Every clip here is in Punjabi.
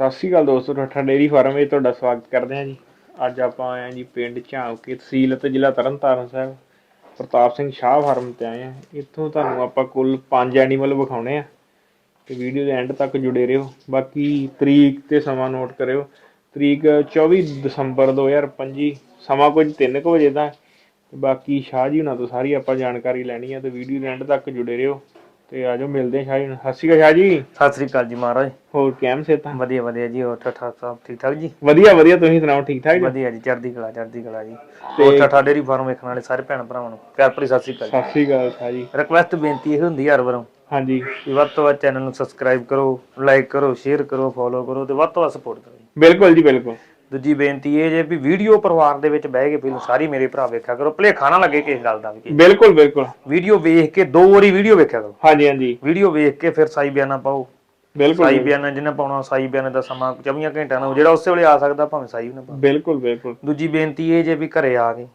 ਸਤਿ ਸ਼੍ਰੀ ਅਕਾਲ ਦੋਸਤੋ, ਠੱਠਾ ਡੇਰੀ ਫਾਰਮ ਵਿੱਚ ਤੁਹਾਡਾ ਸਵਾਗਤ ਕਰਦੇ ਹਾਂ ਜੀ। ਅੱਜ ਆਪਾਂ ਆਏ ਹਾਂ ਜੀ ਪਿੰਡ ਝਾਂਕੇ ਤਹਿਸੀਲ ਅਤੇ ਜ਼ਿਲ੍ਹਾ ਤਰਨਤਾਰਨ ਸਾਹਿਬ, ਪ੍ਰਤਾਪ ਸਿੰਘ ਸ਼ਾਹ ਫਾਰਮ ਤੇ ਆਏ ਹਾਂ। ਇੱਥੋਂ ਤੁਹਾਨੂੰ ਆਪਾਂ ਕੁੱਲ 5 ਐਨੀਮਲ ਵਿਖਾਉਣੇ ਆ ਤੇ ਵੀਡੀਓ ਦੇ ਐਂਡ ਤੱਕ ਜੁੜੇ ਰਹੋ। ਬਾਕੀ ਤਰੀਕ ਤੇ ਸਮਾਂ ਨੋਟ ਕਰਿਓ। ਤਰੀਕ 24 ਦਸੰਬਰ 2025 ਸਮਾਂ ਕੁਝ 3 ਵਜੇ ਦਾ। ਬਾਕੀ ਸ਼ਾਹ ਜੀ ਹੁਣਾਂ ਤੋਂ ਸਾਰੀ ਆਪਾਂ ਜਾਣਕਾਰੀ ਲੈਣੀ ਆ ਤੇ ਵੀਡੀਓ ਦੇ ਐਂਡ ਤੱਕ ਜੁੜੇ ਰਹੋ। ਤੇ ਆਜੋ ਮਿਲਦੇ ਸ਼ਾਹ ਜੀ ਨੂੰ ਸਤਿ ਸ਼੍ਰੀ ਅਕਾਲ ਸ਼ਾਹ ਜੀ। ਸਤਿ ਸ੍ਰੀ ਅਕਾਲ ਜੀ ਮਹਾਰਾਜ। ਹੋਰ ਕੈਮ ਸੇ ਤਾਂ ਵਧੀਆ ਵਧੀਆ ਜੀ ਹੋਰ ਠਾਠਾ ਸਾਹਿਬ ਠੀਕ ਠਾਕ ਜੀ? ਵਧੀਆ ਵਧੀਆ ਤੁਸੀਂ ਸੁਣਾਓ ਠੀਕ ਠਾਕ ਜੀ? ਵਧੀਆ ਜੀ ਚੜ੍ਹਦੀ ਕਲਾ ਚੜ੍ਹਦੀ ਕਲਾ ਜੀ। ਹੋਰ ਠਾਠਾ ਡੇਰੀ ਫਾਰਮ ਵੇਖਣ ਵਾਲੇ ਸਾਰੇ ਭੈਣ ਭਰਾਵਾਂ ਨੂੰ। ਪਿਆਰ ਭਰੀ ਸਤਿ ਸ੍ਰੀ ਅਕਾਲ ਸਤਿ ਸ਼੍ਰੀ ਅਕਾਲ ਸ਼ਾਹ ਜੀ। ਰਿਕਵੈਸਟ ਬੇਨਤੀ ਇਹ ਹੁੰਦੀ ਹੈ ਹਰ ਵਾਰੋਂ ਹਾਂਜੀ। ਕਿ ਵੱਧ ਤੋਂ ਵੱਧ ਚੈਨਲ ਨੂੰ ਸਬਸਕ੍ਰਾਈਬ ਕਰੋ ਲਾਈਕ ਕਰੋ ਸ਼ੇਅਰ ਕਰੋ ਫੋਲੋ ਕਰੋ ਤੇ ਵੱਧ ਤੋਂ ਵੱਧ ਸਪੋਰਟ ਕਰੋ। ਬਿਲਕੁਲ ਜੀ ਬਿਲਕੁਲ। ਦੂਜੀ ਬੇਨਤੀ ਇਹ ਜੇ ਵੀ ਵੀਡੀਓ ਪਰਿਵਾਰ ਦੇ ਵਿੱਚ ਬਹਿ ਕੇ ਪਹਿਲਾਂ ਸਾਰੀ ਮੇਰੇ ਭਰਾ ਵੇਖਿਆ ਕਰੋ ਭੁਲੇਖਾ ਨਾ ਲੱਗੇ ਕਿਸੇ ਗੱਲ ਦਾ ਵੀ। ਬਿਲਕੁਲ ਬਿਲਕੁਲ। ਵੀਡੀਓ ਵੇਖ ਕੇ ਦੋ ਵਾਰੀ ਵੀਡੀਓ ਵੇਖਿਆ ਕਰੋ। ਹਾਂਜੀ ਹਾਂਜੀ। ਵੀਡੀਓ ਵੇਖ ਕੇ ਫਿਰ ਸਾਈ ਬਿਆਨਾ ਪਾਓ। ਬਿਲਕੁਲ ਸਾਈ ਬਿਆਨਾ ਜਿਹਨੇ ਪਾਉਣਾ ਸਾਈ ਬਿਆਨੇ ਦਾ ਸਮਾਂ 24 ਘੰਟਿਆਂ ਨੂੰ ਜਿਹੜਾ ਉਸੇ ਵੇਲੇ ਆ ਸਕਦਾ ਭਾਵੇਂ ਸਾਈ ਨਾ ਪਾਓ ਬਿਲਕੁਲ ਬਿਲਕੁਲ। ਦੂਜੀ ਬੇਨਤੀ ਇਹ ਜੇ ਵੀ ਘਰੇ ਆ ਕੇ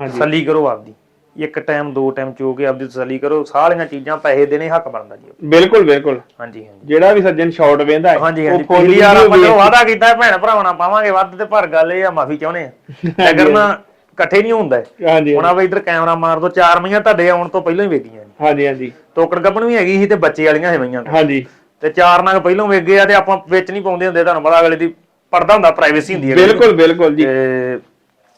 ਹਾਂਜੀ। ਤਸੱਲੀ ਕਰੋ ਆਪਦੀ। ਇੱਕ ਟਾਈਮ ਦੋ ਟਾਈਮ ਚੋ ਕੇ ਆਪਦੀ ਤਸੱਲੀ ਕਰੋ। ਸਾਰੀਆਂ ਚੀਜ਼ਾਂ ਪੈਸੇ ਦੇਣੇ ਹੱਕ ਬਣਦਾ ਜੀ। ਬਿਲਕੁਲ ਬਿਲਕੁਲ। ਹਾਂਜੀ ਹਾਂਜੀ। ਜਿਹੜਾ ਵੀ ਸੱਜਣ ਸ਼ਾਰਟ ਵੇਂਦਾ ਹਾਂਜੀ ਉਹ ਹਾਂਜੀ। ਪਿਛਲੀ ਵਾਰ ਆਪਾਂ ਜੋ ਵਾਅਦਾ ਕੀਤਾ ਭੈਣ ਭਰਾਵਾਂ ਪਾਵਾਂਗੇ ਵੱਧ ਤੇ ਪਰ ਗੱਲ ਇਹ ਆ ਮਾਫੀ ਚਾਹੁੰਦੇ ਆ। ਅਗਰ ਨਾ ਇਕੱਠੇ ਨਹੀਂ ਹੁੰਦਾ। ਹਾਂਜੀ ਹੁਣ ਆ ਇਧਰ ਕੈਮਰਾ ਮਾਰ ਦੋ ਚਾਰ ਮਈਆਂ ਤੁਹਾਡੇ ਆਉਣ ਤੋਂ ਪਹਿਲਾਂ ਹੀ ਵੇਖੀਆਂ ਜੀ ਹਾਂਜੀ ਹਾਂਜੀ। ਤੋਕੜ ਗੱਪਣ ਵੀ ਹੈਗੀ ਸੀ ਤੇ ਬੱਚੇ ਵਾਲੀਆਂ ਹੈਵੀਆਂ ਹਾਂਜੀ। ਤੇ ਚਾਰ ਨਗ ਪਹਿਲਾਂ ਵੇਖ ਗਏ ਆ ਤੇ ਆਪਾਂ ਵਿੱਚ ਨਹੀਂ ਪਾਉਂਦੇ ਹੁੰਦੇ ਤੁਹਾਨੂੰ ਪਤਾ ਅਗਲੇ ਦੀ ਪਰਦਾ ਹੁੰਦਾ ਪ੍ਰਾਈਵੇਸੀ ਹੁੰਦੀ ਹੈ। ਬਿਲਕੁਲ ਬਿਲਕੁਲ ਜੀ। ਤੇ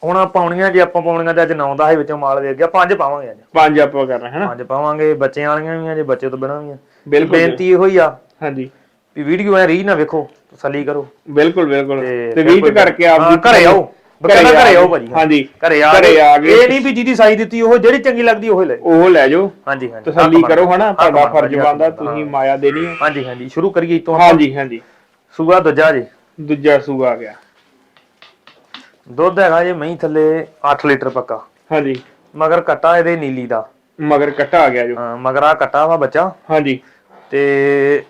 ਹੁਣ ਪਾਉਣੀਆਂ ਜੇ ਆਪਾਂ ਪਾਉਣੀਆਂ ਤੇ ਅੱਜ 9 10 ਵਿੱਚੋਂ ਮਾਲ ਵੇਖ ਗਿਆ ਪੰਜ ਪਾਵਾਂਗੇ ਅੱਜ। ਪੰਜ ਆਪਾਂ ਕਰਨਾ ਹੈ ਨਾ ਪੰਜ ਪਾਵਾਂਗੇ ਬੱਚਿਆਂ ਵਾਲੀਆਂ ਵੀ ਆ ਜੇ ਬੱਚੇ ਤੋਂ ਬਿਨਾਂ ਵੀ ਆ। ਬਿਲਕੁਲ ਬੇਨਤੀ ਇਹੋ ਹੀ ਆ ਹਾਂਜੀ। ਵੀ ਵੀਡੀਓ ਐ ਰੀ ਨਾ ਵੇਖੋ ਤਸੱਲੀ ਕਰੋ। ਬਿਲਕੁਲ ਬਿਲਕੁਲ। ਤੇ ਤੇ ਵੀਟ ਕਰਕੇ ਆਪ ਹਾਂ, ਘਰੇ ਆਓ। ਬਕਾਇਦਾ ਘਰੇ ਆਓ ਭਾਜੀ ਹਾਂਜੀ ਘਰੇ ਆ ਘਰੇ ਆ ਗਏ। ਇਹ ਨਹੀਂ ਵੀ ਜਿਹਦੀ ਸਾਈ ਦਿੱਤੀ ਉਹ ਜਿਹੜੀ ਚੰਗੀ ਲੱਗਦੀ ਉਹ ਲੈ। ਉਹ ਲੈ ਜਾਓ। ਹਾਂਜੀ ਹਾਂਜੀ। ਤਸੱਲੀ ਕਰੋ। ਹਨਾ? ਤੁਹਾਡਾ ਫਰਜ਼ ਜੀ, ਬਣਦਾ ਤੁਸੀਂ ਮਾਇਆ ਦੇਣੀ ਹੈ। ਹਾਂਜੀ ਹਾਂਜੀ। ਸ਼ੁਰੂ ਕਰੀਏ ਇਤੋਂ ਹਾਂਜੀ ਹਾਂਜੀ। ਸੂਆ ਦੂਜਾ ਜੀ। ਦੂਜਾ ਸੂਆ ਆ ਗਿਆ। ਦੁੱਧ ਹੈਗਾ ਜੇ ਮਹੀਂ ਥੱਲੇ 8 ਲੀਟਰ ਪੱਕਾ। ਹਾਂਜੀ। ਮਗਰ ਕੱਟਾ ਇਹਦੇ ਨੀਲੀ ਦਾ। ਮਗਰ ਕੱਟਾ ਆ ਗਿਆ ਜੋ। ਹਾਂ, ਮਗਰ ਆ ਕੱਟਾ ਵਾ ਬੱਚਾ। ਹਾਂਜੀ। ਤੇ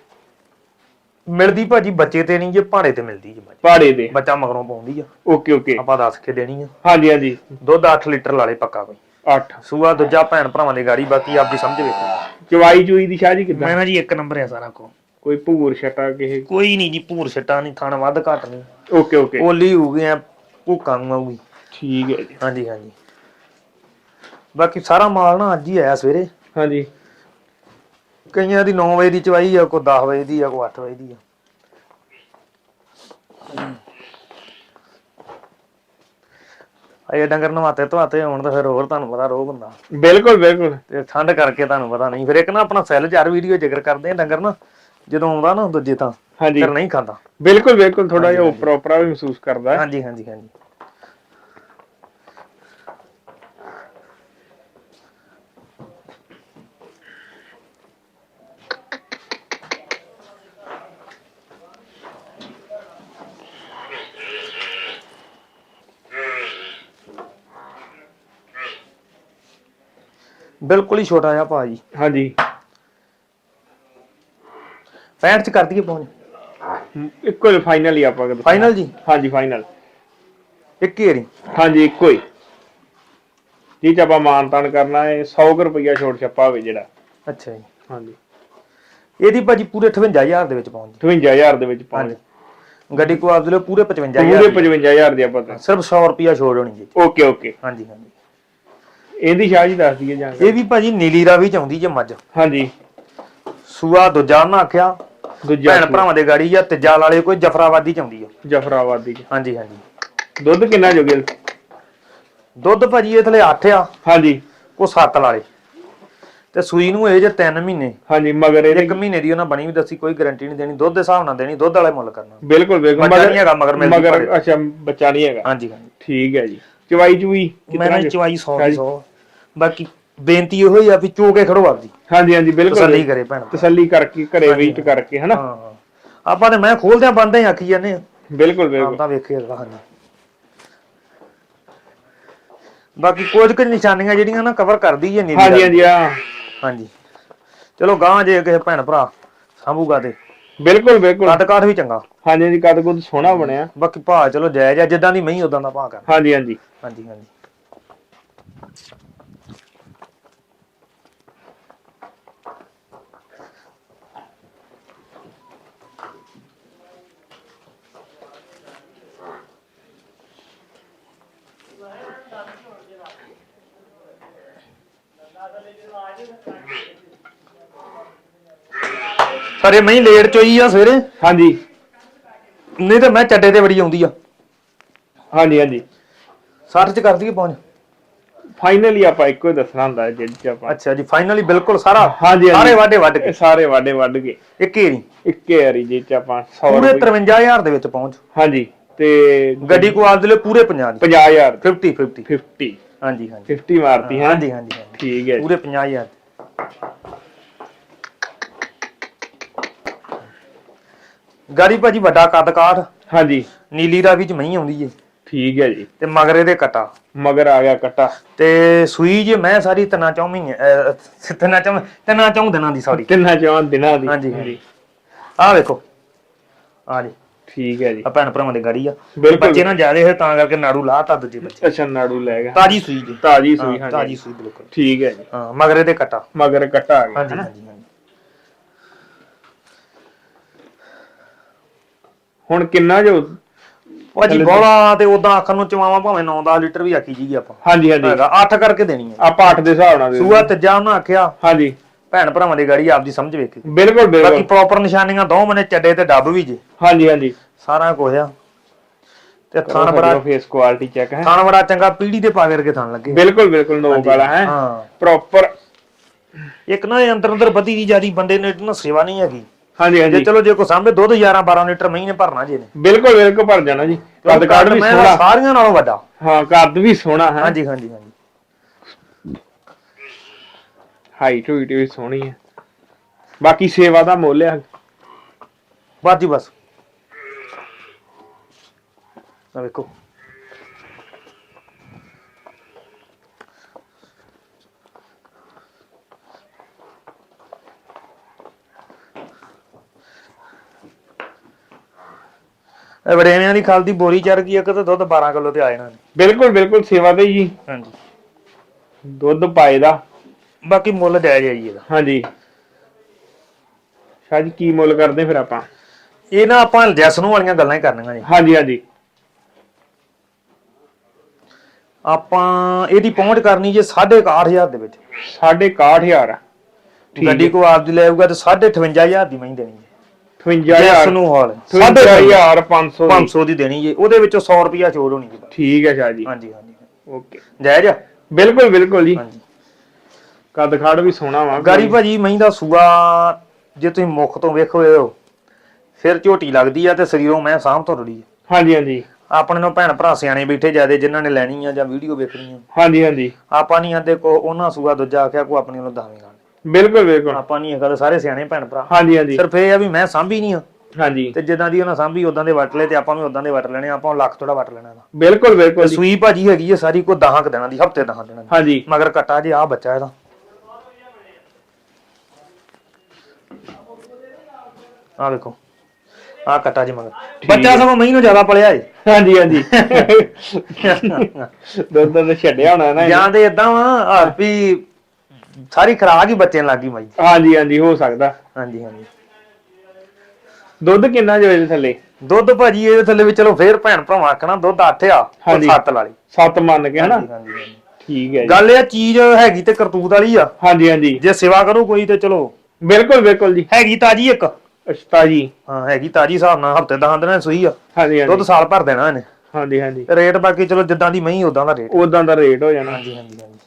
ਮਿਲਦੀ ਭਾਜੀ ਬੱਚੇ ਤੇ ਨਹੀਂ ਜੇ ਭਾੜੇ ਤੇ ਮਿਲਦੀ ਜੀ ਬੱਚਾ। ਪਾੜੇ ਦੇ ਬੱਚਾ ਮਗਰੋਂ ਪਾਉਂਦੀ ਆ। Okay okay. ਆਪਾਂ ਦੱਸ ਕੇ ਦੇਣੀ ਆ। ਹਾਂਜੀ ਹਾਂਜੀ। ਦੁੱਧ 8 ਲੀਟਰ ਲਾਲੇ ਪੱਕਾ ਕੋਈ। 8 ਸੂਆ ਦੂਜਾ ਭੈਣ ਭਰਾਵਾਂ ਦੀ ਗਾੜੀ ਬਾਕੀ ਆਪਦੀ ਸਮਝ ਵੇਖੋ ਚਵਾਈ ਚੂਈ ਦੀ ਸ਼ਾਹ ਜੀ ਕਿਦਾਂ? ਮੈਂ ਨਾ ਜੀ ਇੱਕ ਨੰਬਰ ਆ ਸਾਰਾ ਕੋ ਕੋਈ ਭੂਰ ਛਟਾ ਕਿਸੇ? ਕੋਈ ਨਹੀਂ ਜੀ ਭੂਰ ਛਟਾ ਨਹੀਂ ਥਾਣਾ ਵੱਧ ਘੱਟ ਨਹੀਂ। Okay okay. ਓਲੀ ਹੋ ਗਏ ਆ ਭੂਕਾਂ ਨੂੰ ਆਊਗੀ। ਠੀਕ ਹੈ ਜੀ। ਹਾਂਜੀ ਹਾਂਜੀ। ਬਾਕੀ ਸਾਰਾ ਮਾਲ ਨਾ ਅੱਜ ਹੀ ਆਇਆ ਸਵੇਰੇ। ਹਾਂਜੀ। ਕਈਆਂ ਦੀ 9 ਵਜੇ ਦੀ ਚਵਾਈ ਆ ਕੋਈ 10 ਵਜੇ ਦੀ ਆ ਕੋਈ 8 ਵਜੇ ਦੀ ਆ। ਆਏ ਡੰਗਰ ਨਵਾਤੇ ਧਵਾਤੇ ਹੁਣ ਤਾਂ ਫਿਰ ਹੋਰ ਤੁਹਾਨੂੰ ਪਤਾ ਰੋਗ ਹੁੰਦਾ। ਬਿਲਕੁਲ ਬਿਲਕੁਲ। ਤੇ ਠੰਡ ਕਰਕੇ ਤੁਹਾਨੂੰ ਪਤਾ ਨਹੀਂ। ਫਿਰ ਇੱਕ ਨਾ ਆਪਣਾ ਸੈੱਲ ਚਾਰ ਵੀਡੀਓ ਜ਼ਿਕਰ ਕਰਦੇ ਆ ਡੰਗਰ ਨਾ। ਜਦੋਂ ਆਉਂਦਾ ਨਾ ਦੂਜੇ ਤਾਂ ਹਾਂਜੀ। ਫਿਰ ਨਹੀਂ ਖਾਂਦਾ। ਬਿਲਕੁਲ ਬਿਲਕੁਲ ਥੋੜਾ ਜਿਹਾ ਉਪਰਾ ਉਪਰਾ ਵੀ ਮਹਿਸੂਸ ਕਰਦਾ ਹੈ। ਹਾਂਜੀ ਹਾਂਜੀ ਹਾਂਜੀ। ਬਿਲਕੁਲ ਹੀ ਛੋਟਾ ਜਿਹਾ ਭਾਜੀ ਹਾਂਜੀ। 65 ਚ ਕਰ ਦਈਏ ਪਹੁੰਚ। ਇੱਕੋ ਹੀ ਫਾਈਨਲ ਹੀ ਆਪਾਂ ਕਰਦੇ ਫਾਈਨਲ ਜੀ? ਹਾਂਜੀ ਫਾਈਨਲ ਇੱਕ ਹੀ ਵਾਰੀ? ਹਾਂਜੀ ਇੱਕੋ ਹੀ। ਜੀ ਚ ਆਪਾਂ ਮਾਨ ਤਾਨ ਕਰਨਾ ਹੈ 100 ਰੁਪਇਆ ਛੋਟ ਛੱਪਾ ਹੋਵੇ ਜਿਹੜਾ। ਅੱਛਾ ਜੀ। ਹਾਂਜੀ। ਇਹਦੀ ਭਾਜੀ ਪੂਰੇ 58000 ਦੇ ਵਿੱਚ ਪਹੁੰਚ 58000 ਦੇ ਵਿੱਚ ਪਹੁੰਚ ਜੀ ਗੱਡੀ ਕੋ ਆਪ ਦੇ ਪੂਰੇ 55000 ਪੂਰੇ ਦੀ। 55000 ਦੀ ਆਪਾਂ ਤਾਂ ਸਿਰਫ 100 ਰੁਪਿਆ ਛੋੜ ਹੋਣੀ ਜੀ। Okay okay. ਹਾਂਜੀ ਹਾਂਜੀ। ਇਹਦੀ ਸ਼ਾਹ ਜੀ ਦੱਸ ਦਈਏ ਜਾਂ ਇਹ ਵੀ ਭਾਜੀ ਨੀਲੀ ਰਾਵੀ ਚ ਆਉਂਦੀ ਜੇ ਮੱਝ। ਹਾਂਜੀ। ਸੂਆ ਦੂਜਾ ਨਾ ਆਖਿਆ ਦੂਜਾ ਭੈਣ ਭਰਾਵਾਂ ਦੇ ਗਾੜੀ ਆ ਤੀਜਾ ਵਾਲੇ ਕੋਈ ਜਫਰਾਬਾਦੀ ਚ ਆਉਂਦੀ ਆ। ਜਫਰਾਬਾਦੀ ਚ। ਹਾਂਜੀ ਹਾਂਜੀ। ਦੁੱਧ ਕਿੰਨਾ ਜੋਗੇ? ਦੁੱਧ ਭਾਜੀ ਇਹ ਥਲੇ 8 ਆ। ਹਾਂਜੀ। ਕੋ 7 ਵਾਲੇ ਤੇ ਸੂਈ ਨੂੰ ਇਹ ਜੇ 3 ਮਹੀਨੇ। ਹਾਂਜੀ ਮਗਰ ਇਹਦੇ ਇੱਕ ਮਹੀਨੇ ਦੀ ਉਹਨਾਂ ਬਣੀ ਵੀ ਦੱਸੀ ਕੋਈ ਗਾਰੰਟੀ ਨਹੀਂ ਦੇਣੀ। ਦੁੱਧ ਦੇ ਹਿਸਾਬ ਨਾਲ ਦੇਣੀ ਦੁੱਧ ਵਾਲੇ ਮੁੱਲ ਕਰਨਾ। ਬਿਲਕੁਲ ਬਿਲਕੁਲ। ਬੱਚਾ ਨਹੀਂ ਹੈਗਾ ਮਗਰ ਮਿਲਦੀ ਮਗਰ। ਅੱਛਾ ਬੱਚਾ ਨਹੀਂ ਹੈਗਾ। ਹਾਂਜੀ ਹਾਂਜੀ। ਠੀਕ ਹੈ ਜੀ। ਚਵਾਈ ਚੂਈ ਮੈਂ ਨਾ ਕਿਤਨਾ ਚਵਾਈ 100 ਦੀ 100 ਬਾਕੀ ਬੇਨਤੀ ਇਹੋ ਹੀ ਆ ਵੀ ਚੋ ਕੇ ਖੜੋ ਆਪਦੀ। ਹਾਂਜੀ ਹਾਂਜੀ ਬਿਲਕੁਲ। ਤਸੱਲੀ ਕਰੇ ਭੈਣ ਤਸੱਲੀ ਕਰਕੇ ਘਰੇ ਵੇਟ ਕਰਕੇ ਹਨਾ? ਹਾਂ ਹਾਂ। ਆਪਾਂ ਤੇ ਮੈਂ ਖੋਲਦੇ ਆ ਬੰਦੇ ਆਖੀ ਜਾਂਦੇ ਆ। ਬਿਲਕੁਲ ਆਪ ਬਿਲਕੁਲ। ਤਾਂ ਵੇਖੇ ਕਹਾਣੀ ਬਾਕੀ ਕੁਝ ਕੁ ਨਿਸ਼ਾਨੀਆਂ ਜਿਹੜੀਆਂ ਨਾ ਕਵਰ ਕਰਦੀ ਹੈ ਨੀਲੀ ਹਾਂਜੀ। ਹਾਂਜੀ ਆ ਹਾਂਜੀ। ਚਲੋ ਗਾਂ ਜੇ ਕਿਸੇ ਭੈਣ ਭਰਾ ਸਾਂਭੂਗਾ ਤੇ। ਬਿਲਕੁਲ ਬਿਲਕੁਲ। ਕੱਦ ਕਾਠ ਵੀ ਚੰਗਾ। ਹਾਂਜੀ ਹਾਂਜੀ ਕਦ ਕੁਦ ਸੋਹਣਾ ਬਣਿਆ। ਬਾਕੀ ਭਾਅ ਚਲੋ ਜਾਇਜ਼ ਆ ਜਿੱਦਾਂ ਦੀ ਮਹੀਂ ਉਦਾਂ ਦਾ ਭਾਅ ਕਰ ਹਾਂਜੀ ਹਾਂਜੀ। ਹਾਂਜੀ ਹਾਂਜੀ। ਸਰੇ ਮਹੀਂ ਲੇਟ ਚੋਈ ਆ ਸਵੇਰੇ? ਹਾਂਜੀ। ਨਹੀਂ ਤਾਂ ਮੈਂ ਚੱਡੇ ਤੇ ਬੜੀ ਆਉਂਦੀ ਆ। ਹਾਂਜੀ ਹਾਂਜੀ। 60 ਚ ਕਰ ਦਈਏ ਪਹੁੰਚ? ਫਾਈਨਲੀ ਆਪਾਂ ਇੱਕੋ ਹੀ ਦੱਸਣਾ ਹੁੰਦਾ ਹੈ ਜਿਹੜੀ ਚ ਆਪਾਂ ਅੱਛਾ ਜੀ ਫਾਈਨਲੀ ਬਿਲਕੁਲ ਸਾਰਾ ਹਾਂਜੀ, ਹਾਂਜੀ। ਸਾਰੇ ਵਾਡੇ ਵੱਢ ਇਹ ਕੇ ਸਾਰੇ ਵਾਡੇ ਵੱਢ ਕੇ। ਇੱਕ ਹੀ ਨਹੀਂ ਇੱਕੇ ਵਾਰੀ ਜੇ ਚ ਆਪਾਂ 100 ਪੂਰੇ ਰੁਪਏ 53000 ਦੇ ਵਿੱਚ ਪਹੁੰਚ। ਹਾਂਜੀ ਤੇ ਗੱਡੀ ਕੁਆਲ ਦੇ ਲਈ ਪੂਰੇ 50 ਦੀ। 50000 50 50 50 ਹਾਂਜੀ ਹਾਂਜੀ। 50 ਮਾਰਤੀ ਹੈ ਹਾਂਜੀ ਹਾਂਜੀ ਹਾਂਜੀ। ਠੀਕ ਹੈ ਜੀ। ਪੂਰੇ 50000 ਗਾੜੀ ਭਾਜੀ ਵੱਡਾ ਕੱਦ ਕਾਠ। ਹਾਂਜੀ। ਨੀਲੀ ਰਾਵੀ ਚ ਮਹੀਂ ਆਉਂਦੀ ਏ। ਠੀਕ ਹੈ ਜੀ। ਤੇ ਮਗਰੇ ਦੇ ਕਟਾ। ਮਗਰ ਆ ਗਿਆ ਕੱਟਾ। ਤੇ ਸੂਈ ਜੇ ਮੈਂ ਸਾਰੀ ਤਨਾ ਚੌ ਮਹੀਨੇ ਅਹ, ਤਿੰਨਾਂ ਚੌ ਤਿੰਨਾਂ ਚੌ ਦਿਨਾਂ ਦੀ ਸੌਰੀ ਕਿੰਨਾ ਚਾਹਾਂ ਦਿਨਾਂ ਦੀ। ਹਾਂਜੀ ਹਾਂਜੀ। ਆਹ ਵੇਖੋ। ਆ ਜੀ। ਠੀਕ ਹੈ ਜੀ। ਆ ਭੈਣ ਭਰਾਵਾਂ ਦੀ ਗਾੜੀ ਆ। ਬਿਲਕੁਲ। ਬੱਚੇ ਨਾ ਜ਼ਿਆਦੇ ਹੋਏ ਤਾਂ ਕਰਕੇ ਨਾੜੂ ਲਾਤਾ ਦੂਜੇ ਬੱਚੇ। ਅੱਛਾ ਨਾੜੂ ਲੈ ਗਿਆ। ਤਾਜੀ ਸੂਈ ਜੀ। ਤਾਜੀ ਸੂਈ ਹਾਂ, ਤਾਜੀ ਸੂਈ ਬਿਲਕੁਲ। ਠੀਕ ਹੈ ਜੀ। ਹਾਂ ਮਗਰੇ ਦੇ ਕਟਾ। ਮਗਰ ਕੱਟਾ ਆ ਗਿਆ। ਹਾਂਜੀ ਹਨਾ? ਹਾਂਜੀ ਹਾਂਜੀ। ਹੁਣ ਕਿੰਨਾ ਜੋ ਭਾਜੀ ਬੋਲਾ ਤੇ ਉਦਾਂ ਆਖਣ ਨੂੰ ਚਵਾਵਾ ਭਾਵੇਂ 9-10 ਲੀਟਰ ਵੀ ਆਖੀ ਜੀਗੀ ਆਪਾਂ। ਹਾਂਜੀ ਹਾਂਜੀ। ਹੈਗਾ 8 ਕਰਕੇ ਦੇਣੀ ਹੈ। ਆਪਾਂ 8 ਦੇ ਹਿਸਾਬ ਨਾਲ ਦੇ ਦਿੰਦੇ। ਸੂਆ ਤੀਜਾ ਉਹਨਾਂ ਆਖਿਆ। ਹਾਂਜੀ। ਭੈਣ ਭਰਾਵਾਂ ਦੀ ਗਾੜੀ ਆਪਦੀ ਸਮਝ ਵੇਖੀ ਬਿਲਕੁਲ ਬਾਕੀ ਬਿਲਕੁਲ ਪ੍ਰੋਪਰ ਨਿਸ਼ਾਨੀਆਂ ਦੋ ਮਨੇ ਚੱਡੇ ਤੇ ਡੱਬ ਵੀ ਜੇ। ਹਾਂਜੀ ਹਾਂਜੀ। ਸਾਰਾ ਕੁਝ ਆ। ਤੇ ਥਣ ਬੜਾ ਫੇਸ ਕੁਆਲਿਟੀ ਚੈੱਕ ਹੈ। ਥਣ ਬੜਾ ਚੰਗਾ ਪੀੜੀ ਦੇ ਪਾ ਕਰਕੇ ਥਣ ਲੱਗੇ। ਬਿਲਕੁਲ ਬਿਲਕੁਲ ਨੋਕ ਵਾਲਾ ਹੈ। ਹਾਂ। ਪ੍ਰੋਪਰ ਇੱਕ ਨਾ ਇਹ ਅੰਦਰ ਅੰਦਰ ਵਧੀ ਦੀ ਜਿਆਦੀ ਬੰਦੇ ਨੇ ਨਾ ਸੇਵਾ ਨਹੀਂ ਹੈਗੀ। ਹਾਂਜੀ ਜੇ ਹਾਂਜੀ। ਚਲੋ ਜੇ ਕੋ ਸਾਹਮਣੇ ਦੁੱਧ 11 12 ਲੀਟਰ ਮਹੀਨੇ ਭਰਨਾ ਜੇ ਨੇ। ਬਿਲਕੁਲ ਬਿਲਕੁਲ ਭਰ ਜਾਣਾ ਜੀ। ਕੱਦ ਕਾਠ ਵੀ ਮੈਂ ਸੋਹਣਾ। ਸਾਰੀਆਂ ਨਾਲੋਂ ਵੱਡਾ। ਹਾਂ ਕੱਦ ਵੀ ਸੋਹਣਾ ਹੈ। ਹਾਂਜੀ ਹਾਂਜੀ ਹਾਂਜੀ। ਹਾਈਟ ਹੂਈਟ ਵੀ ਸੋਹਣੀ ਹੈ ਬਾਕੀ ਸੇਵਾ ਦਾ ਮੁੱਲ ਹੈ ਬਸ ਜੀ ਬਸ। ਆ ਵੇਖੋ। ਇਹ ਵੜੇਵਿਆਂ ਦੀ ਖਲ ਦੀ ਬੋਰੀ ਚੜ ਗਈ ਇੱਕ ਤੇ ਦੁੱਧ 12 ਕਿਲੋ ਤੇ ਆ ਜਾਣਾ। ਬਿਲਕੁਲ ਬਿਲਕੁਲ ਸੇਵਾ ਤੇ ਜੀ ਹਾਂਜੀ। ਦੁੱਧ ਪਾਏ ਦਾ। ਬਾਕੀ ਮੁੱਲ ਜਾਇਜ਼ ਹੈ ਜੀ ਇਹਦਾ। ਹਾਂਜੀ। ਸ਼ਾਹ ਜੀ ਕੀ ਮੁੱਲ ਕਰਦੇ ਫਿਰ ਆਪਾਂ? ਇਹ ਨਾ ਆਪਾਂ ਜੈਸ ਨੂੰ ਵਾਲੀਆਂ ਗੱਲਾਂ ਹੀ ਕਰਨੀਆਂ ਜੀ। ਹਾਂਜੀ ਹਾਂਜੀ। ਆਪਾਂ ਇਹਦੀ ਪਹੁੰਚ ਕਰਨੀ ਜੇ 68000 ਦੇ ਵਿੱਚ। 61000 ਠੀਕ ਗੱਡੀ ਕੋ ਆਪ ਦੀ ਲੈ ਆਊਗਾ ਤੇ 58500 ਦੀ ਮਹੀਂ ਦੇਣੀ ਹੈ। 58000 ਜੈਸ ਨੂੰ ਹਾਲ। 58500 500 ਦੀ। ਦੇਣੀ ਜੇ। ਉਹਦੇ ਵਿੱਚੋਂ 100 ਰੁਪਿਆ ਛੋੜ ਹੋਣੀ ਜੀ। ਠੀਕ ਹੈ ਸ਼ਾਹ ਜੀ। ਹਾਂਜੀ ਹਾਂਜੀ। ਓਕੇ। ਜਾਇਜ਼ ਆ? ਬਿਲਕੁਲ ਬਿਲਕੁਲ ਜੀ। ਹਾਂਜੀ। ਕੱਦ ਖਾੜ ਵੀ ਸੋਹਣਾ ਵਾ ਗਾੜੀ ਭਾਜੀ ਮਹੀਂ ਦਾ ਸੂਆ ਜੇ ਤੁਸੀਂ ਮੁੱਖ ਤੋਂ ਵੇਖੋ ਫਿਰ ਝੋਟੀ ਲੱਗਦੀ ਆ ਤੇ ਸਰੀਰੋਂ ਮੈਂ ਸਾਂਭ ਤੋਂ ਰੜੀ। ਹਾਂਜੀ ਹਾਂਜੀ। ਆਪਣੇ ਨੂੰ ਭੈਣ ਭਰਾ ਸਿਆਣੇ ਬੈਠੇ ਜਿਆਦੇ ਜਿਨ੍ਹਾਂ ਨੇ ਲੈਣੀ ਆ ਜਾਂ ਵੀਡੀਓ ਵੇਖਣੀ ਆ। ਹਾਂਜੀ ਹਾਂਜੀ। ਆਪਾਂ ਨਹੀਂ ਆਂਦੇ ਕੋ ਉਹਨਾਂ ਸੂਆ ਦੂਜਾ ਆਖਿਆ ਕੋ ਆਪਣੀ ਨੂੰ ਦਾਵੇਂ ਗਾਣੇ ਬਿਲਕੁਲ ਬਿਲਕੁਲ। ਆਪਾਂ ਨਹੀਂ ਹੈਗਾ ਤੇ ਸਾਰੇ ਸਿਆਣੇ ਭੈਣ ਭਰਾ। ਹਾਂਜੀ ਹਾਂਜੀ। ਸਿਰਫ ਇਹ ਆ ਵੀ ਮੈਂ ਸਾਂਭੀ ਨਹੀਂ ਆ। ਹਾਂਜੀ। ਤੇ ਜਿੱਦਾਂ ਦੀ ਉਹਨਾਂ ਸਾਂਭੀ ਉਦਾਂ ਦੇ ਵਟ ਲਏ ਤੇ ਆਪਾਂ ਵੀ ਉਦਾਂ ਦੇ ਵਟ ਲੈਣੇ ਆਪਾਂ ਲੱਖ ਥੋੜਾ ਵਟ ਲੈਣਾ ਬਿਲਕੁਲ ਬਿਲਕੁਲ ਸੂਈ ਭਾਜੀ ਹੈਗੀ ਆ ਸਾਰੀ ਕੋ 10 ਕ ਦੇਣਾ ਦੀ ਹਫ਼ਤੇ 10 ਦੇਣਾ ਦੀ। ਹਾਂਜੀ। ਮਗਰ ਕੱਟਾ ਜੇ ਆ ਬੱਚਾ ਇਹਦਾ। ਆ ਵੇਖੋ। ਆ ਕੱਟਾ ਜੇ ਮਗਰ। ਬੱਚਾ ਸਭ ਮਹੀਂ ਨੂੰ ਜ਼ਿਆਦਾ ਪਲਿਆ ਏ। ਹਾਂਜੀ ਹਾਂਜੀ। ਦੁੱਧ ਤਾਂ ਛੱਡਿਆ ਹੋਣਾ ਨਾ। ਜਾਂ ਤੇ ਇਦਾਂ ਵਾ ਆ ਵੀ ਸਾਰੀ ਖਰਾਕ ਹੀ ਬੱਚੇ ਨੂੰ ਲੱਗੀ ਮਾਈ ਹਾਂਜੀ ਹਾਂਜੀ ਹੋ ਸਕਦਾ। ਹਾਂਜੀ ਹਾਂਜੀ। ਦੁੱਧ ਕਿੰਨਾ ਜੋ ਇਹਦੇ ਥੱਲੇ? ਦੁੱਧ ਭਾਜੀ ਇਹਦੇ ਥੱਲੇ ਵੀ ਚਲੋ ਫੇਰ ਭੈਣ ਭਰਾਵਾਂ ਆਖਣਾ ਦੁੱਧ 8 ਆ। 7 ਵਾਲੀ। ਸੱਤ ਮੰਨ ਕੇ ਹਨਾ। ਠੀਕ ਹੈ ਜੀ। ਗੱਲ ਇਹ ਚੀਜ਼ ਹੈਗੀ ਤੇ ਕਰਤੂਤ ਵਾਲੀ ਆ। ਹਾਂਜੀ ਹਾਂਜੀ। ਜੇ ਸੇਵਾ ਕਰੂ ਕੋਈ ਤੇ ਚਲੋ। ਬਿਲਕੁਲ ਬਿਲਕੁਲ ਜੀ। ਹੈਗੀ ਤਾਜੀ ਇੱਕ। ਅਸ਼ਤਾ ਜੀ ਹਾਂ ਹੈਗੀ ਤਾਜੀ ਹਿਸਾਬ ਨਾਲ ਹਫ਼ਤੇ 10 ਦਿਨਾਂ ਦੀ ਸੂਈ ਆ। ਹਾਂਜੀ ਦੁੱਧ ਹਾਂਜੀ ਸਾਲ ਭਰ ਦੇਣਾ ਇਹਨੇ। ਹਾਂਜੀ ਹਾਂਜੀ। ਰੇਟ ਬਾਕੀ ਚਲੋ ਜਿੱਦਾਂ ਦੀ ਮਹੀਂ ਉਦਾਂ ਦਾ ਰੇਟ। ਉਦਾਂ ਦਾ ਰੇਟ ਹੋ ਜਾਣਾ। ਹਾਂਜੀ ਹਾਂਜੀ ਹਾਂਜੀ।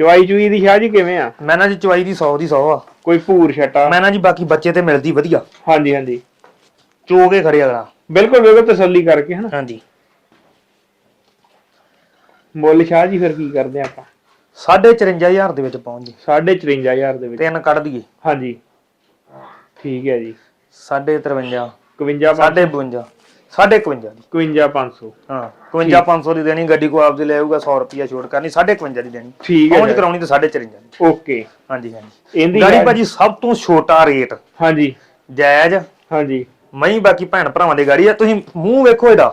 ਚਵਾਈ ਚੁਈ ਦੀ ਸ਼ਾਹ ਜੀ ਕਿਵੇਂ ਆ? ਮੈਂ ਨਾ ਜੀ ਚਵਾਈ ਦੀ 100 ਦੀ 100 ਆ। ਕੋਈ ਭੂਰ ਛਟਾ ਮੈਂ ਨਾ ਜੀ ਬਾਕੀ ਬੱਚੇ ਤੇ ਮਿਲਦੀ ਵਧੀਆ। ਹਾਂਜੀ ਹਾਂਜੀ। ਚੋ ਕੇ ਖੜੇ ਅਗਲਾ। ਬਿਲਕੁਲ ਬਿਲਕੁਲ ਤਸੱਲੀ ਕਰਕੇ ਹਨਾ। ਹਾਂਜੀ। ਮੁੱਲ ਸ਼ਾਹ ਜੀ ਫਿਰ ਕੀ ਕਰਦੇ ਆਪਾਂ? 54500 ਦੇ ਵਿੱਚ ਪਹੁੰਚ ਜੀ। 54500 ਦੇ ਵਿੱਚ। ਤਿੰਨ ਕੱਢ ਦਈਏ। ਹਾਂਜੀ। ਠੀਕ ਹੈ ਜੀ। 53 51 52 52 ਦੀ। 51500 ਹਾਂ 51500 ਦੀ ਦੇਣੀ ਗੱਡੀ ਕੋ ਆਪਦੀ ਲੈ ਆਊਗਾ 100 ਰੁਪਿਆ ਛੋੜ ਕਰਨੀ 55 ਦੀ ਦੇਣੀ। ਠੀਕ ਹੈ ਪਹੁੰਚ। ਕਰਾਉਣੀ ਤੇ 54 ਦੀ। ਓਕੇ। ਹਾਂਜੀ ਹਾਂਜੀ। ਇਹਦੀ ਗਾੜੀ ਭਾਜੀ ਸਭ ਤੋਂ ਛੋਟਾ ਰੇਟ। ਹਾਂਜੀ। ਜਾਇਜ਼। ਹਾਂਜੀ। ਮਈ ਬਾਕੀ ਭੈਣ ਭਰਾਵਾਂ ਦੀ ਗਾੜੀ ਆ। ਤੁਸੀਂ ਮੂੰਹ ਵੇਖੋ ਇਹਦਾ।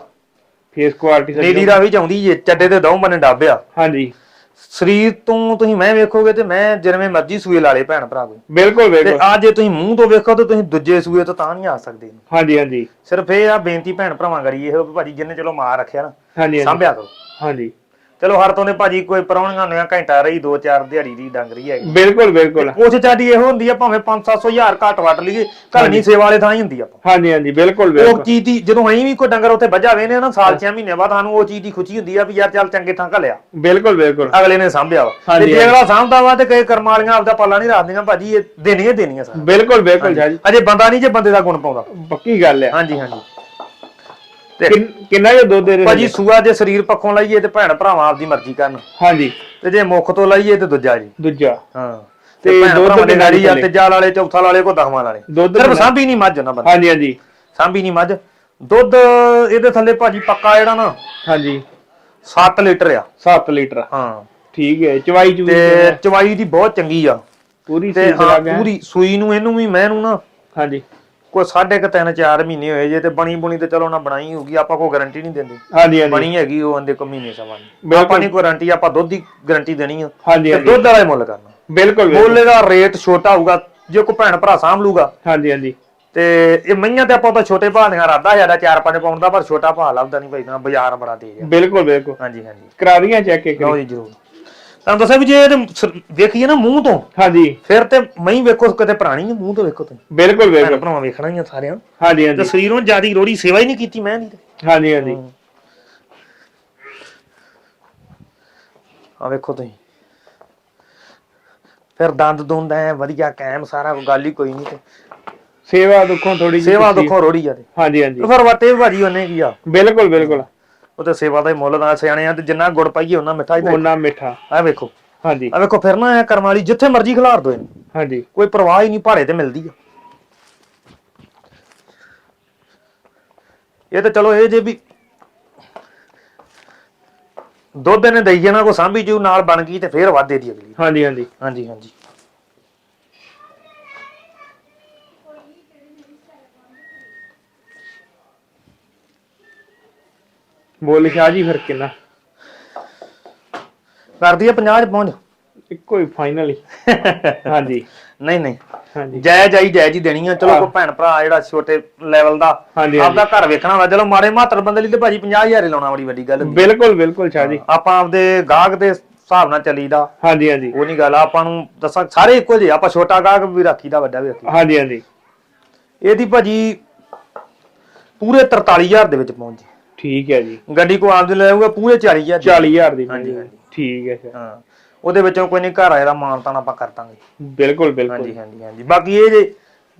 ਫੇਸ ਕੁਆਲਿਟੀ ਨੀਲੀ ਰਾਵੀ ਚ ਆਉਂਦੀ ਜੇ ਚੱਡੇ ਦੇ ਦੌਂ ਬੰਨੇ ਡੱਬਿਆ ਹਾਂਜੀ। ਸਰੀਰ ਤੋਂ ਤੁਸੀਂ ਮੈਂ ਵੇਖੋਗੇ ਤੇ ਮੈਂ ਜਿਵੇਂ ਮਰਜ਼ੀ ਸੂਏ ਲਾ ਲੇ ਭੈਣ ਭਰਾ ਕੋਈ। ਬਿਲਕੁਲ ਤੇ ਬਿਲਕੁਲ। ਆ ਜੇ ਤੁਸੀਂ ਮੂੰਹ ਤੋਂ ਵੇਖੋ ਤੇ ਤੁਸੀਂ ਦੂਜੇ ਸੂਏ ਤੋਂ ਤਾਂ ਨਹੀਂ ਆ ਸਕਦੇ। ਹਾਂਜੀ ਹਾਂਜੀ। ਸਿਰਫ ਇਹ ਆ ਬੇਨਤੀ ਭੈਣ ਭਰਾਵਾਂ ਕਰੀ ਇਹ ਵੀ ਭਾਜੀ ਜਿੰਨੇ ਚਲੋ ਮਾਰ ਰੱਖਿਆ ਨਾ ਹਾਂਜੀ ਹਾਂਜੀ। ਸਾਂਭਿਆ ਕਰੋ। ਹਾਂਜੀ। ਚਲੋ ਹਰ ਤੋਂ ਦੇ ਭਾਜੀ ਕੋਈ ਪਰੌਣੀਆਂ ਹੁੰਦੀਆਂ ਘੰਟਾ ਰਹੀ 2-4 ਦਿਹਾੜੀ ਦੀ ਡੰਗ ਰਹੀ ਹੈਗੀ। ਬਿਲਕੁਲ ਬਿਲਕੁਲ। ਕੋਚ ਚਾਡੀ ਇਹੋ ਹੁੰਦੀ ਆ ਭਾਵੇਂ 5-700 ਹਜ਼ਾਰ ਘੱਟ ਵੱਟ ਲਈਏ ਘਰ ਨਹੀਂ ਸੇਵਾ ਵਾਲੇ ਥਾਂ ਹੀ ਹੁੰਦੀ ਆ ਹਾਂਜੀ ਹਾਂਜੀ ਬਿਲਕੁਲ ਉਹ ਬਿਲਕੁਲ ਚੀਜ਼ ਦੀ ਜਦੋਂ ਅਸੀਂ ਵੀ ਕੋਈ ਡੰਗਰ ਉੱਥੇ ਵੱਜਾ ਵੇਨੇ ਨਾ ਸਾਲ 6 ਮਹੀਨੇ ਬਾਅਦ ਸਾਨੂੰ ਉਹ ਚੀਜ਼ ਦੀ ਖੁਸ਼ੀ ਹੁੰਦੀ ਆ ਵੀ ਯਾਰ ਚੱਲ ਚੰਗੇ ਥਾਂ ਘਲਿਆ। ਬਿਲਕੁਲ ਬਿਲਕੁਲ। ਅਗਲੇ ਨੇ ਸਾਂਭਿਆ ਵਾ। ਹਾਂਜੀ, ਤੇ ਜੇ ਅਗਲਾ ਸਾਂਭਦਾ ਵਾ ਤੇ ਕਈ ਕਰਮ ਵਾਲੀਆਂ ਆਪਦਾ ਪਾਲਾ ਨਹੀਂ ਰੱਖਦੀਆਂ ਭਾਜੀ ਇਹ ਦੇਣੀਆਂ ਹੀ ਦੇਣੀਆਂ ਸਾਰਾ ਬਿਲਕੁਲ ਬਿਲਕੁਲ ਜੀ ਅਜੇ ਬੰਦਾ ਨਹੀਂ ਜੇ ਬੰਦੇ ਦਾ ਗੁਣ ਪਾਉਂਦਾ। ਪੱਕੀ ਗੱਲ ਹੈ ਹਾਂਜੀ ਹਾਂਜੀ। ਤੇ ਕਿੰਨ- ਕਿੰਨਾ ਜੇ ਦੁੱਧ ਦੇ ਰਹੇ ਭਾਜੀ ਸੂਆ ਜੇ ਸਰੀਰ ਪੱਖੋਂ ਲਈਏ ਤੇ ਭੈਣ ਭਰਾਵਾਂ ਆਪਦੀ ਮਰਜ਼ੀ ਕਰਨ। ਹਾਂਜੀ। ਤੇ ਜੇ ਮੁੱਖ ਤੋਂ ਲਈਏ ਤੇ ਦੂਜਾ ਜੀ। ਦੂਜਾ। ਹਾਂ। ਤੇ ਤੇ ਭੈਣ ਦੁੱਧ ਭਰਾਵਾਂ ਦੇ ਕਿੰਨਾ ਨਾੜੀ ਆ? ਤੇ ਜਾਲ ਵਾਲੇ ਚੌਥਾ ਵਾਲੇ ਕੋ ਦਸਵਾਂ ਵਾਲੇ ਦੁੱਧ ਸਿਰਫ ਕਿੰਨਾ? ਸਾਂਭੀ ਨਹੀਂ ਮੱਝ ਉਹਨਾਂ ਬੰਦੇ। ਹਾਂਜੀ ਹਾਂਜੀ। ਸਾਂਭੀ ਨਹੀਂ ਮੱਝ। ਦੁੱਧ ਇਹਦੇ ਥੱਲੇ ਭਾਜੀ ਪੱਕਾ ਜਿਹੜਾ ਨਾ ਹਾਂਜੀ। 7 ਲੀਟਰ ਆ। 7 ਲੀਟਰ। ਹਾਂ। ਠੀਕ ਹੈ ਚਵਾਈ ਚੂਈ ਤੇ ਚਵਾਈ ਦੀ ਬਹੁਤ ਚੰਗੀ ਆ। ਪੂਰੀ ਤੇ ਸੀਲ ਹਾਂ ਲੱਗ ਗਿਆ ਪੂਰੀ ਸੂਈ ਨੂੰ ਇਹਨੂੰ ਵੀ ਮੈਂ ਨੂੰ ਨਾ ਹਾਂਜੀ। ਕੋਈ ਸਾਢੇ ਕੁ ਤਿੰਨ ਚਾਰ ਮਹੀਨੇ ਹੋਏ ਜੇ ਤੇ ਬਣੀ ਬੁਣੀ ਤੇ ਚਲੋ ਨਾ ਬਣਾਈ ਹੋਊਗੀ ਆਪਾਂ ਕੋਈ ਗਾਰੰਟੀ ਨਹੀਂ ਦਿੰਦੇ। ਹਾਂਜੀ ਹਾਂਜੀ। ਬਣੀ ਹੈਗੀ ਉਹ ਆਂਦੇ ਕੋ ਮਹੀਨੇ ਸਮਾਂ ਬਿਲਕੁਲ। ਆਪਾਂ ਨਹੀਂ ਗਾਰੰਟੀ ਆਪਾਂ ਦੁੱਧ ਦੀ ਗਾਰੰਟੀ ਦੇਣੀ ਆ। ਹਾਂਜੀ ਤੇ ਹਾਂਜੀ। ਦੁੱਧ ਵਾਲਾ ਹੀ ਮੁੱਲ ਕਰਨਾ। ਬਿਲਕੁਲ ਬਿਲਕੁਲ। ਮੁੱਲ ਦਾ ਰੇਟ ਛੋਟਾ ਹੋਊਗਾ ਜੇ ਕੋਈ ਭੈਣ ਭਰਾ ਸਾਂਭ ਲੂਗਾ। ਹਾਂਜੀ ਹਾਂਜੀ। ਤੇ ਇਹ ਮਈਆਂ ਤੇ ਆਪਾਂ ਤਾਂ ਛੋਟੇ ਭਾਅ ਦੀਆਂ ਰਾਦਾ ਜ਼ਿਆਦਾ 4-5 ਪਾਉਂਡ ਦਾ ਪਰ ਛੋਟਾ ਭਾਅ ਲੱਭਦਾ ਨਹੀਂ ਭਾਈ ਨਾ ਬਾਜ਼ਾਰ ਬੜਾ ਤੇਜ਼ ਆ। ਬਿਲਕੁਲ ਬਿਲਕੁਲ। ਹਾਂਜੀ ਹਾਂਜੀ। ਕਰਾ ਦੀਆਂ ਚੈੱਕ ਇੱਕ ਲਓ। ਜੀ ਜਰੂਰ। ਤੁਹਾਨੂੰ ਦੱਸਿਆ ਵੀ ਜੇ ਇਹਦੇ ਸ- ਵੇਖੀਏ ਨਾ ਮੂੰਹ ਤੋਂ ਹਾਂਜੀ। ਫਿਰ ਤੇ ਮਈ ਵੇਖੋ ਕਿਤੇ ਪੁਰਾਣੀ ਮੂੰਹ ਤੋਂ ਵੇਖੋ ਤੁਸੀਂ। ਬਿਲਕੁਲ ਭੈਣ ਬਿਲਕੁਲ ਭਰਾਵਾਂ ਵੇਖਣਾ ਹੀ ਆ ਸਾਰਿਆਂ ਨੂੰ। ਹਾਂਜੀ ਤੇ ਹਾਂਜੀ ਸਰੀਰੋਂ ਜਿਆਦੀ ਰੋੜੀ ਸੇਵਾ ਹੀ ਨਹੀਂ ਕੀਤੀ ਮੈਂ ਨਹੀਂ ਹਾਂਜੀ ਹਾਂਜੀ। ਆ ਵੇਖੋ ਤੁਸੀਂ। ਫਿਰ ਦੰਦ ਦੁੰਦ ਐ ਵਧੀਆ ਕਾਇਮ ਸਾਰਾ ਕੋਈ ਗੱਲ ਹੀ ਕੋਈ ਨਹੀਂ ਤੇ। ਸੇਵਾ ਦੁੱਖੋਂ ਥੋੜੀ ਸੇਵਾ ਦੁੱਖੋਂ ਰੋੜੀ ਜਾਂਦੇ ਹਾਂਜੀ ਹਾਂਜੀ। ਤੇ ਫਿਰ ਵਟੇ ਭਾਜੀ ਉਹਨੇ ਕੀ ਆ? ਬਿਲਕੁਲ ਬਿਲਕੁਲ। ਉਹ ਤੇ ਸੇਵਾ ਦਾ ਹੀ ਮੁੱਲ ਦਾ ਸਿਆਣੇ ਆ ਤੇ ਜਿੰਨਾ ਗੁੜ ਪਾਈਏ ਉਹਨਾਂ ਮਿੱਠਾ ਹੀ ਉਹਨਾਂ ਮਿੱਠਾ। ਆ ਵੇਖੋ। ਹਾਂਜੀ। ਆ ਵੇਖੋ ਫਿਰ ਨਾ ਇਹ ਕਰਮ ਵਾਲੀ ਜਿੱਥੇ ਮਰਜ਼ੀ ਖਿਲਾਰ ਦੋ ਇਹਨੂੰ। ਹਾਂਜੀ। ਕੋਈ ਪਰਵਾਹ ਹੀ ਨਹੀਂ ਭਾੜੇ ਤੇ ਮਿਲਦੀ ਆ। ਇਹ ਤਾਂ ਚਲੋ ਇਹ ਜੇ ਵੀ ਦੁੱਧ ਨੇ ਦਈ ਜਾਣਾ ਕੋ ਸਾਂਭੀ ਜੂ ਨਾਲ ਬਣ ਗਈ ਤੇ ਫੇਰ ਵਾਧੇ ਦੀ ਅਗਲੀ। ਹਾਂਜੀ ਹਾਂਜੀ। ਹਾਂਜੀ ਹਾਂਜੀ। ਬੋਲ ਸ਼ਾਹ ਜੀ ਫਿਰ ਕਿੰਨਾ? ਕਰਦੀ ਆ 50 ਚ ਪਹੁੰਚ। ਇੱਕੋ ਹੀ ਫਾਈਨਲ ਹੀ। ਹਾਂਜੀ। ਨਹੀਂ ਨਹੀਂ। ਹਾਂਜੀ। ਆਈ ਜਾਇਜ਼ ਹੀ ਦੇਣੀ ਆ। ਚਲੋ। ਕੋ ਭੈਣ ਭਰਾ ਜਿਹੜਾ ਛੋਟੇ ਲੈਵਲ ਦਾ ਹਾਂਜੀ, ਆਪਦਾ ਘਰ ਵੇਖਣਾ ਹੁੰਦਾ। ਚਲੋ ਮਾੜੇ ਮਾਤਰ ਬੰਦੇ ਲਈ ਤੇ ਭਾਜੀ 50000 ਹੀ ਲਾਉਣਾ ਬੜੀ ਵੱਡੀ ਗੱਲ ਹੁੰਦੀ ਬਿਲਕੁਲ ਬਿਲਕੁਲ ਸ਼ਾਹ ਜੀ। ਆਪਾਂ ਆਪਦੇ ਗਾਹਕ ਦੇ ਹਿਸਾਬ ਨਾਲ ਚੱਲੀਦਾ। ਹਾਂਜੀ ਹਾਂਜੀ। ਉਹ ਨਹੀਂ ਗੱਲ ਆਪਾਂ ਨੂੰ ਦੱਸਾਂ ਸਾਰੇ ਇੱਕੋ ਜਿਹੇ ਆ, ਆਪਾਂ ਛੋਟਾ ਗਾਹਕ ਵੀ ਰੱਖੀਦਾ ਵੱਡਾ ਵੀ ਰੱਖੀਦਾ। ਹਾਂਜੀ ਹਾਂਜੀ। ਇਹਦੀ ਭਾਜੀ ਪੂਰੇ 43000 ਦੇ ਵਿੱਚ ਪਹੁੰਚ ਜੀ। ਠੀਕ ਹੈ ਜੀ। ਗੱਡੀ ਕੋ ਆਪਦੇ ਲੈ ਆਊਗਾ ਪੂਰੇ 40000 ਦੀ। 40000 ਦੀ ਹਾਂਜੀ, ਹਾਂਜੀ। ਠੀਕ ਹੈ ਸਰ ਹਾਂ। ਉਹਦੇ ਵਿੱਚੋਂ ਕੋਈ ਨਹੀਂ ਘਰ ਆਏ ਦਾ ਮਾਨਤਾਨ ਆਪਾਂ ਕਰ ਦਾਂਗੇ। ਬਿਲਕੁਲ ਬਿਲਕੁਲ। ਹਾਂਜੀ ਹਾਂਜੀ ਹਾਂਜੀ। ਬਾਕੀ ਇਹ ਜੇ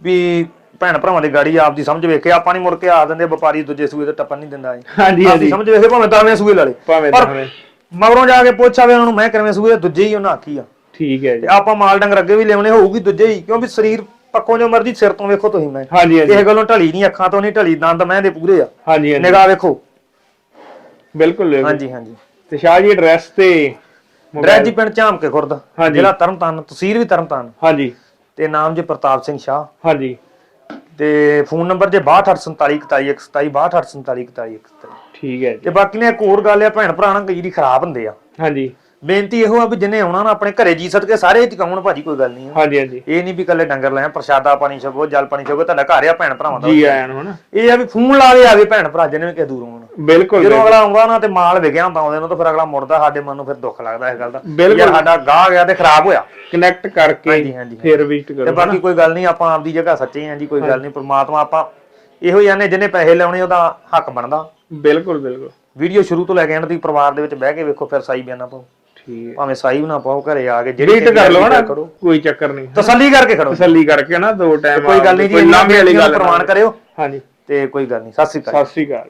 ਵੀ ਭੈਣ ਭਰਾਵਾਂ ਦੀ ਗਾੜੀ ਆਪਦੀ ਸਮਝ ਵੇਖੇ ਆਪਾਂ ਨਹੀਂ ਮੁੜ ਕੇ ਆ ਦਿੰਦੇ ਵਪਾਰੀ ਦੂਜੇ ਸੂਏ ਤੇ ਟੱਪਣ ਨਹੀਂ ਦਿੰਦਾ। ਹਾਂਜੀ ਹਾਂਜੀ। ਸਮਝ ਵੇਖੇ ਭਾਵੇਂ ਦਵੇਂ ਸੂਏ ਲਾਲੇ ਭਾਵੇਂ ਦਵੇਂ। ਮਗਰੋਂ ਜਾ ਕੇ ਪੁੱਛ ਆਵੇ ਉਹਨਾਂ ਨੂੰ ਮੈਂ ਕਿਵੇਂ ਸੂਏ ਦੂਜੇ ਹੀ ਉਹਨਾਂ ਆਖੀ ਆ। ਠੀਕ ਹੈ ਜੀ। ਆਪਾਂ ਮਾਲ ਡੰਗਰ ਅੱਗੇ ਵੀ ਲਿਆਉਣੇ ਹੋਊਗੀ ਦੂਜੇ ਹੀ ਕਿਉਂਕਿ ਸਰੀਰ ਪੱਕੋਂ ਜੋ ਮਰਜ਼ੀ ਸਿਰ ਤੋਂ ਵੇਖੋ ਤੁਸੀਂ ਮੈਂ। ਹਾਂਜੀ ਹਾਂਜੀ। ਇਹ ਗੱਲੋਂ ਢਲੀ ਨਹੀਂ ਅੱਖਾਂ ਤੋਂ ਨਹੀਂ ਢਲੀ ਦੰਦ ਮੈਂ ਦੇ ਪੂਰੇ ਆ। ਹਾਂਜੀ ਹਾਂਜੀ। ਨਿਗਾਹ ਵੇਖੋ। ਬਿਲਕੁਲ ਬਿਲਕੁਲ। ਹਾਂਜੀ ਹਾਂਜੀ। ਤੇ ਸ਼ਾਹ ਜੀ ਐਡਰੈਸ ਤੇ ਡਰੈਸ ਜੀ ਪਿੰਡ ਝਾਮਕੇ ਖੁਰਦ ਹਾਂਜੀ। ਜ਼ਿਲ੍ਹਾ ਤਰਨਤਾਰਨ ਤਹਿਸੀਲ ਵੀ ਤਰਨਤਾਰਨ। ਹਾਂਜੀ। ਤੇ ਨਾਮ ਜੀ ਪ੍ਰਤਾਪ ਸਿੰਘ ਸ਼ਾਹ। ਹਾਂਜੀ। ਤੇ ਫੋਨ ਨੰਬਰ ਜੇ 62474127 ਠੀਕ ਹੈ ਜੀ। ਤੇ ਬਾਕੀ ਨੇ ਇੱਕ ਹੋਰ ਗੱਲ ਆ ਭੈਣ ਭਰਾ ਨਾਲ ਕਈ ਜਿਹੜੀ ਖਰਾਬ ਹੁੰਦੇ ਆ। ਹਾਂਜੀ। ਬੇਨਤੀ ਇਹੋ ਆ ਵੀ ਜਿੰਨੇ ਆਉਣਾ ਨਾ ਆਪਣੇ ਘਰੇ ਜੀ ਸਦਕੇ ਸਾਰੇ ਟਿਕਾਉਣ ਭਾਜੀ ਕੋਈ ਗੱਲ ਨਹੀਂ ਆ। ਹਾਂਜੀ ਹਾਂਜੀ। ਇਹ ਨਹੀਂ ਵੀ ਕੱਲੇ ਡੰਗਰ ਲੈ ਪ੍ਰਸ਼ਾਦਾ ਪਾਣੀ ਛਕੋ ਜਲ ਪਾਣੀ ਛਕੋ ਤੁਹਾਡਾ ਘਰ ਆ ਭੈਣ ਭਰਾਵਾਂ ਦਾ। ਜੀ ਆਇਆਂ ਨੂੰ ਹਨਾ। ਇਹ ਆ ਵੀ ਫੋਨ ਲਾ ਕੇ ਆਵੇ ਭੈਣ ਭਰਾ ਜਿਹਨੇ ਵੀ ਕਿਸੇ ਦੂਰੋਂ ਆਉਣਾ। ਬਿਲਕੁਲ ਜਦੋਂ। ਅਗਲਾ ਆਉਂਦਾ ਨਾ ਤੇ ਮਾਲ ਵਿਗਿਆ ਹੁੰਦਾ ਆਉਂਦੇ ਨੂੰ ਤਾਂ ਫਿਰ ਅਗਲਾ ਮੁੜਦਾ ਸਾਡੇ ਮਨ ਨੂੰ ਫਿਰ ਦੁੱਖ ਲੱਗਦਾ ਇਸ ਗੱਲ ਦਾ। ਬਿਲਕੁਲ। ਯਾਰ ਸਾਡਾ ਗਾਹ ਗਿਆ ਤੇ ਖਰਾਬ ਹੋਇਆ। ਕਨੈਕਟ ਕਰਕੇ ਹਾਂਜੀ, ਫਿਰ ਵਿਜ਼ਿਟ ਤੇ ਕਰੋ ਬਾਕੀ ਕੋਈ ਗੱਲ ਨਹੀਂ ਆਪਾਂ ਆਪਦੀ ਜਗ੍ਹਾ ਸੱਚੇ ਆਂ ਜੀ ਕੋਈ ਗੱਲ ਨਹੀਂ ਪ੍ਰਮਾਤਮਾ ਆਪਾਂ ਇਹੋ ਹੀ ਆਨੇ ਜਿਹਨੇ ਪੈਸੇ ਲਾਉਣੇ ਉਹਦਾ ਹੱਕ ਬਣਦਾ। ਬਿਲਕੁਲ ਬਿਲਕੁਲ। ਵੀਡੀਓ ਸ਼ੁਰੂ ਤੋਂ ਲੈ ਕੇ ਐਂਡ ਤੱਕ ਪਰਿਵਾਰ ਦੇ ਵਿੱਚ ਬਹਿ ਕੇ ਵੇਖੋ ਫਿਰ ਸਾਈ ਬਿਆਨਾ ਪਾਓ ਠੀਕ। ਭਾਵੇਂ ਸਾਈ ਵੀ ਨਾ ਪਾਓ ਘਰੇ ਆ ਕੇ ਵੇਟ ਚੰਗੀ ਕਰ ਲਓ ਨਾ ਕਰੋ। ਕੋਈ ਚੱਕਰ ਨਹੀਂ। ਤਸੱਲੀ ਕਰਕੇ ਖੜੋ। ਤਸੱਲੀ ਕਰਕੇ ਨਾ ਦੋ ਟਾਈਮ ਕੋਈ ਗੱਲ ਨਹੀਂ ਜੀ ਕੋਈ ਲਾਂਭੇ ਵਾਲੀ ਗੱਲ ਪ੍ਰਮਾਣ ਕਰਿਓ। ਹਾਂਜੀ। ਤੇ ਕੋਈ ਗੱਲ ਨਹੀਂ ਸਤਿ ਸ੍ਰੀ ਅਕਾਲ। ਸਤਿ ਸ੍ਰੀ ਅਕਾਲ।